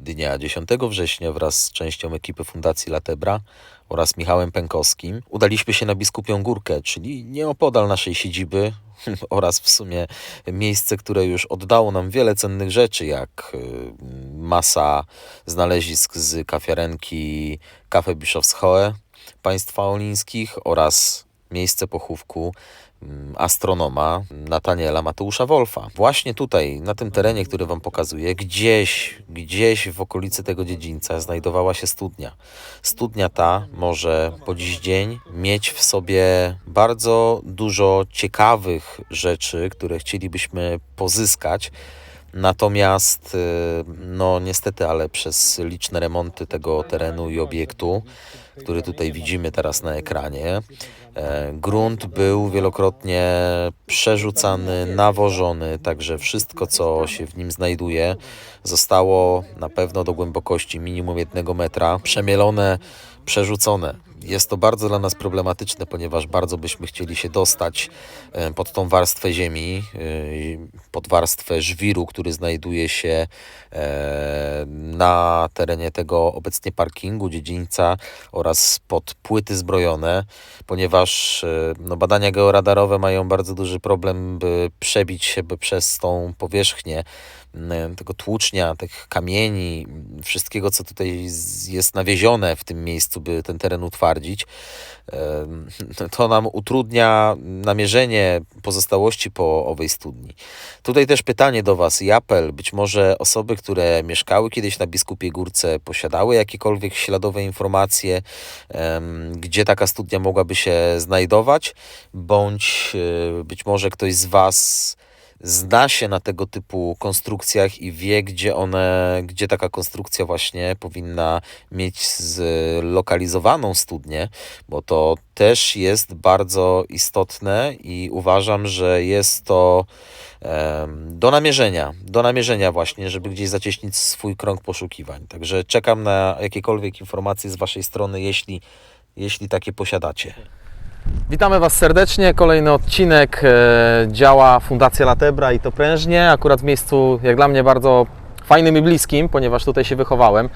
Dnia 10 września wraz z częścią ekipy Fundacji Latebra oraz Michałem Pękowskim udaliśmy się na Biskupią Górkę, czyli nieopodal naszej siedziby oraz w sumie miejsce, które już oddało nam wiele cennych rzeczy, jak y, masa znalezisk z kafiarenki Kafe Bischofshohe państwa olińskich oraz miejsce pochówku mm, astronoma Nataniela Mateusza Wolfa. Właśnie tutaj, na tym terenie, który Wam pokazuję, gdzieś, gdzieś w okolicy tego dziedzińca znajdowała się studnia. Studnia ta może po dziś dzień mieć w sobie bardzo dużo ciekawych rzeczy, które chcielibyśmy pozyskać. Natomiast, y, no niestety, ale przez liczne remonty tego terenu i obiektu, który tutaj widzimy teraz na ekranie, grunt był wielokrotnie przerzucany, nawożony, także wszystko, co się w nim znajduje, zostało na pewno do głębokości minimum jednego metra przemielone, przerzucone. Jest to bardzo dla nas problematyczne, ponieważ bardzo byśmy chcieli się dostać e, pod tą warstwę ziemi, e, pod warstwę żwiru, który znajduje się e, na terenie tego obecnie parkingu, dziedzińca oraz pod płyty zbrojone, ponieważ no, badania georadarowe mają bardzo duży problem, by przebić się by przez tą powierzchnię tego tłucznia, tych kamieni, wszystkiego, co tutaj jest nawiezione w tym miejscu, by ten teren utwardzić. To nam utrudnia namierzenie pozostałości po owej studni. Tutaj też pytanie do Was i apel. Być może osoby, które mieszkały kiedyś na Biskupiej Górce, posiadały jakiekolwiek śladowe informacje, gdzie taka studnia mogłaby się znajdować, bądź e, być może ktoś z Was zna się na tego typu konstrukcjach i wie, gdzie one, gdzie taka konstrukcja właśnie powinna mieć zlokalizowaną studnię, bo to też jest bardzo istotne i uważam, że jest to do namierzenia, do namierzenia właśnie, żeby gdzieś zacieśnić swój krąg poszukiwań. Także czekam na jakiekolwiek informacje z Waszej strony, jeśli, jeśli takie posiadacie. Witamy Was serdecznie. Kolejny odcinek e, działa Fundacja Latebra i to prężnie. Akurat w miejscu, jak dla mnie, bardzo fajnym i bliskim, ponieważ tutaj się wychowałem.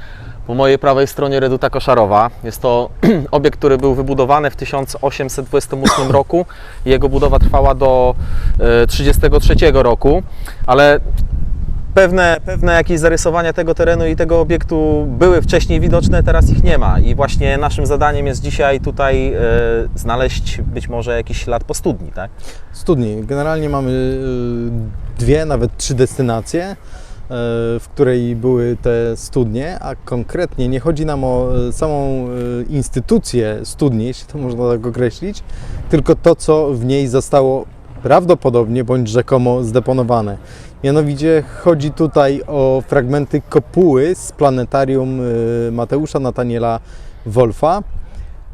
Po mojej prawej stronie Reduta Koszarowa. Jest to obiekt, który był wybudowany w 1828 roku. Jego budowa trwała do e, 1933 roku, ale pewne, pewne jakieś zarysowania tego terenu i tego obiektu były wcześniej widoczne, teraz ich nie ma. I właśnie naszym zadaniem jest dzisiaj tutaj e, znaleźć być może jakiś ślad po studni, tak? studni. Generalnie mamy y, dwie, nawet trzy destynacje, y, w której były te studnie, a konkretnie nie chodzi nam o y, samą instytucję studni, jeśli to można tak określić, tylko to, co w niej zostało prawdopodobnie bądź rzekomo zdeponowane. Mianowicie chodzi tutaj o fragmenty kopuły z planetarium y, Mateusza Nataniela Wolfa.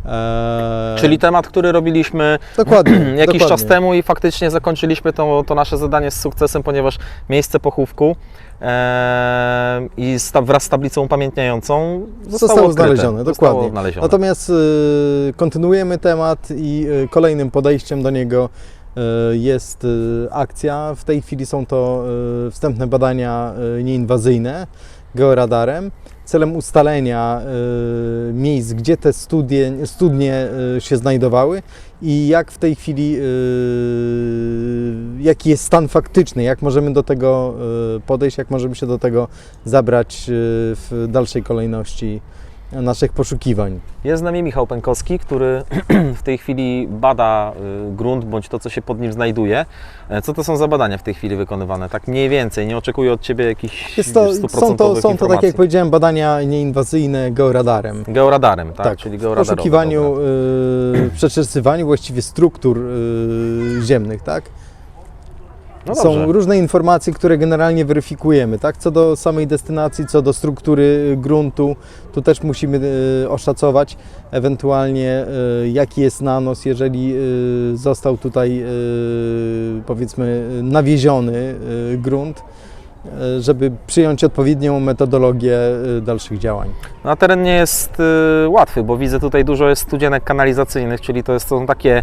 E, Czyli temat, który robiliśmy dokładnie, jakiś dokładnie. czas temu i faktycznie zakończyliśmy to, to nasze zadanie z sukcesem, ponieważ miejsce pochówku e, i sta, wraz z tablicą upamiętniającą zostało, Zostało znalezione, Zostało dokładnie. Znalezione. Natomiast y, kontynuujemy temat i y, kolejnym podejściem do niego jest y, akcja. W tej chwili są to y, wstępne badania nieinwazyjne georadarem celem ustalenia miejsc, gdzie te studie, studnie się znajdowały i jak w tej chwili, jaki jest stan faktyczny, jak możemy do tego podejść, jak możemy się do tego zabrać w dalszej kolejności naszych poszukiwań. Jest z nami Michał Pękowski, który w tej chwili bada y, grunt bądź to, co się pod nim znajduje. E, Co to są za badania w tej chwili wykonywane? Tak mniej więcej, nie oczekuję od Ciebie jakichś Jest to, są, to, są to, tak jak powiedziałem, badania nieinwazyjne georadarem. Georadarem, tak? Tak, Czyli w georadarowe. poszukiwaniu, dobra. y, przeczesywaniu właściwie struktur y, ziemnych, tak? No Są różne informacje, które generalnie weryfikujemy, tak? Co do samej destynacji, co do struktury gruntu, tu też musimy y, oszacować ewentualnie y, jaki jest nanos, jeżeli y, został tutaj y, powiedzmy nawieziony y, grunt. E, żeby przyjąć odpowiednią metodologię e, dalszych działań. No, a teren nie jest y, łatwy, bo widzę tutaj dużo jest studzienek kanalizacyjnych, czyli to jest, to są takie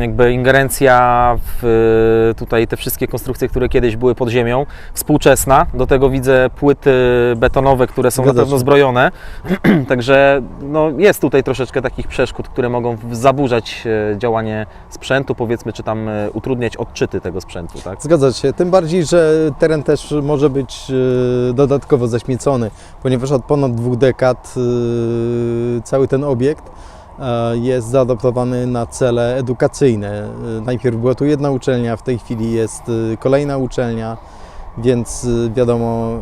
jakby ingerencja w tutaj te wszystkie konstrukcje, które kiedyś były pod ziemią, współczesna. Do tego widzę płyty betonowe, które są Zgadza na pewno się. zbrojone. Także no, jest tutaj troszeczkę takich przeszkód, które mogą zaburzać e, działanie sprzętu, powiedzmy, czy tam e, utrudniać odczyty tego sprzętu, tak? Zgadza się, tym bardziej, że teren też może być e, dodatkowo zaśmiecony, ponieważ od ponad dwóch dekad e, cały ten obiekt e, jest zaadaptowany na cele edukacyjne. Najpierw była tu jedna uczelnia, w tej chwili jest kolejna uczelnia, więc wiadomo,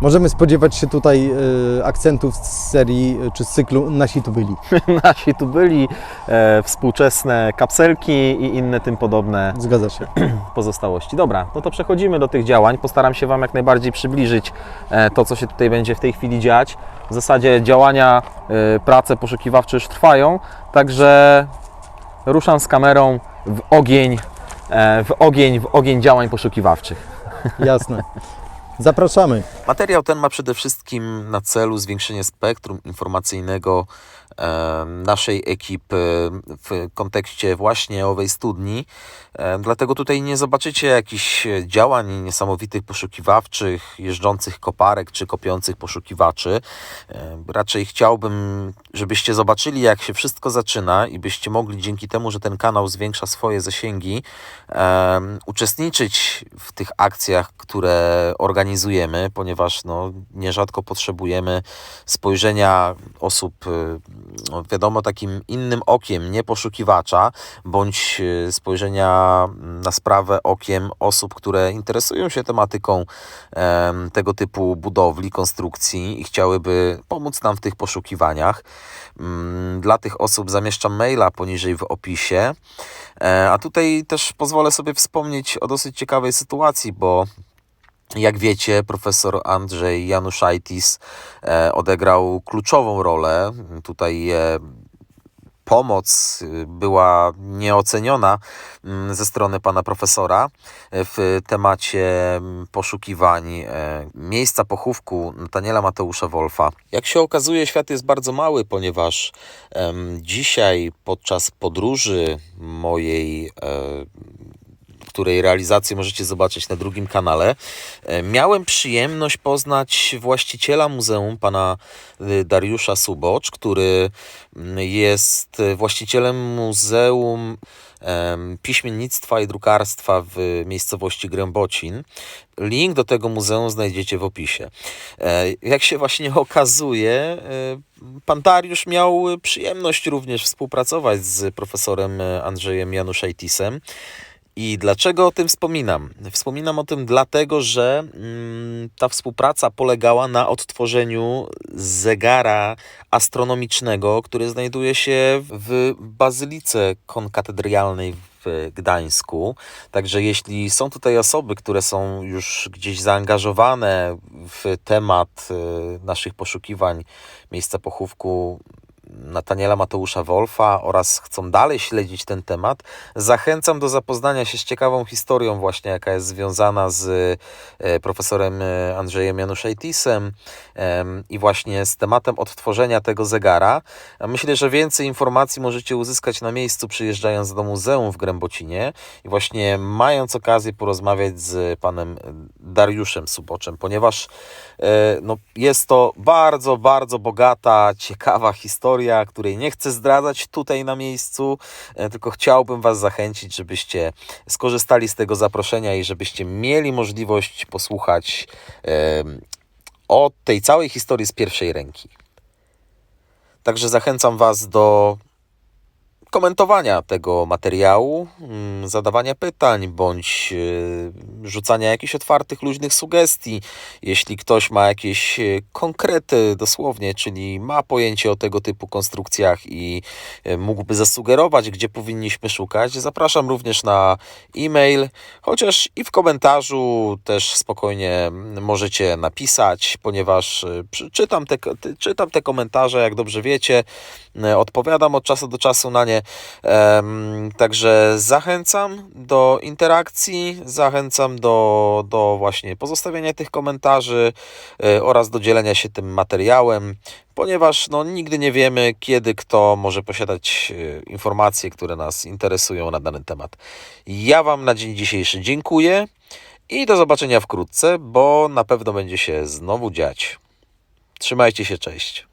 możemy spodziewać się tutaj e, akcentów z serii e, czy z cyklu Nasi tu byli. Nasi tu byli, e, współczesne kapselki i inne tym podobne Zgadza się. pozostałości. Dobra, no to przechodzimy do tych działań. Postaram się Wam jak najbardziej przybliżyć e, to, co się tutaj będzie w tej chwili dziać. W zasadzie działania, e, prace poszukiwawcze już trwają, także ruszam z kamerą w ogień, e, w ogień, w ogień działań poszukiwawczych. Jasne. Zapraszamy. Materiał ten ma przede wszystkim na celu zwiększenie spektrum informacyjnego e, naszej ekipy w kontekście właśnie owej studni. E, Dlatego tutaj nie zobaczycie jakichś działań niesamowitych poszukiwawczych, jeżdżących koparek czy kopiących poszukiwaczy. E, Raczej chciałbym, żebyście zobaczyli, jak się wszystko zaczyna i byście mogli dzięki temu, że ten kanał zwiększa swoje zasięgi, uczestniczyć w tych akcjach, które organizujemy, ponieważ no, nierzadko potrzebujemy spojrzenia osób, y, no, wiadomo, takim innym okiem, nie poszukiwacza, bądź y, spojrzenia na sprawę okiem osób, które interesują się tematyką em, tego typu budowli, konstrukcji i chciałyby pomóc nam w tych poszukiwaniach. Mm, Dla tych osób zamieszczam maila poniżej w opisie. E, A tutaj też pozwolę sobie wspomnieć o dosyć ciekawej sytuacji, bo jak wiecie, profesor Andrzej Januszajtis e, odegrał kluczową rolę. Tutaj e, pomoc y, była nieoceniona mm, ze strony pana profesora e, w temacie mm, poszukiwań miejsca pochówku Nataniela Mateusza Wolfa. Jak się okazuje, świat jest bardzo mały, ponieważ dzisiaj podczas podróży mojej której realizację możecie zobaczyć na drugim kanale. E, Miałem przyjemność poznać właściciela muzeum, pana y, Dariusza Subocz, który mm, jest y, właścicielem Muzeum Piśmiennictwa i Drukarstwa w miejscowości Grębocin. Link do tego muzeum znajdziecie w opisie. E, Jak się właśnie okazuje, e, pan Dariusz miał przyjemność również współpracować z profesorem Andrzejem Januszajtisem. I dlaczego o tym wspominam? Wspominam o tym dlatego, że mm, ta współpraca polegała na odtworzeniu zegara astronomicznego, który znajduje się w bazylice konkatedrialnej w Gdańsku. Także jeśli są tutaj osoby, które są już gdzieś zaangażowane w temat y, naszych poszukiwań miejsca pochówku Nataniela Mateusza Wolfa oraz chcą dalej śledzić ten temat, zachęcam do zapoznania się z ciekawą historią właśnie, jaka jest związana z e, profesorem e, Andrzejem Januszajtisem em, i właśnie z tematem odtworzenia tego zegara. Myślę, że więcej informacji możecie uzyskać na miejscu przyjeżdżając do muzeum w Grębocinie i właśnie mając okazję porozmawiać z panem Dariuszem Suboczem, ponieważ e, no, jest to bardzo, bardzo bogata, ciekawa historia, której nie chcę zdradzać tutaj na miejscu, e, tylko chciałbym Was zachęcić, żebyście skorzystali z tego zaproszenia i żebyście mieli możliwość posłuchać o tej całej historii z pierwszej ręki. Także zachęcam Was do komentowania tego materiału, mm, zadawania pytań bądź e, rzucania jakichś otwartych, luźnych sugestii. Jeśli ktoś ma jakieś e, konkrety dosłownie, czyli ma pojęcie o tego typu konstrukcjach i e, mógłby zasugerować, gdzie powinniśmy szukać, zapraszam również na e-mail, chociaż i w komentarzu też spokojnie możecie napisać, ponieważ czytam te, czytam te komentarze, jak dobrze wiecie, odpowiadam od czasu do czasu na nie. Także zachęcam do interakcji, zachęcam do, do właśnie pozostawiania tych komentarzy e, oraz do dzielenia się tym materiałem, ponieważ no, nigdy nie wiemy, kiedy kto może posiadać e, informacje, które nas interesują na dany temat. Ja Wam na dzień dzisiejszy dziękuję i do zobaczenia wkrótce, bo na pewno będzie się znowu dziać. Trzymajcie się, cześć.